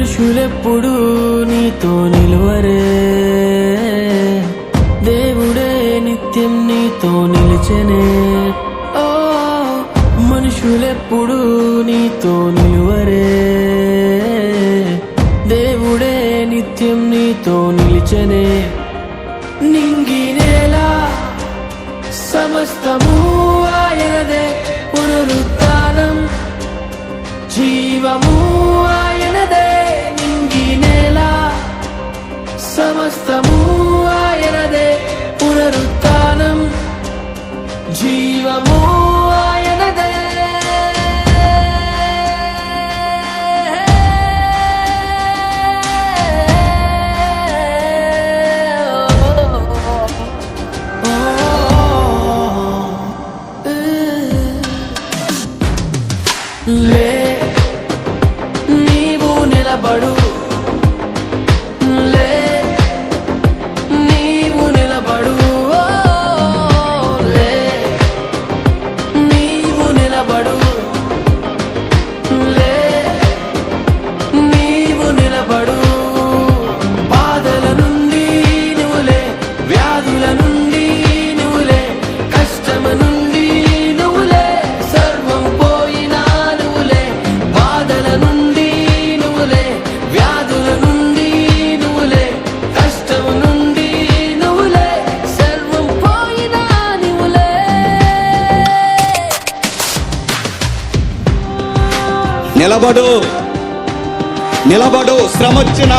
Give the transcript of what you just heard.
మనుషులెప్పుడు నీతో నిలువరే? దేవుడే నిత్యం నీతో నిలిచెనే. ఓ మనుషులెప్పుడు నీతో నిలువరే? దేవుడే నిత్యం నీతో నిలిచెనే. నింగినేలా సమస్తము ఆయనదే. పునరుత్నం జీవము సమస్తము ఆయనదే పునరుత్నం జీవము ఆయనదే లే నీవు నిలబడు. నిలబడు. నిలబడు. శ్రమొచ్చిన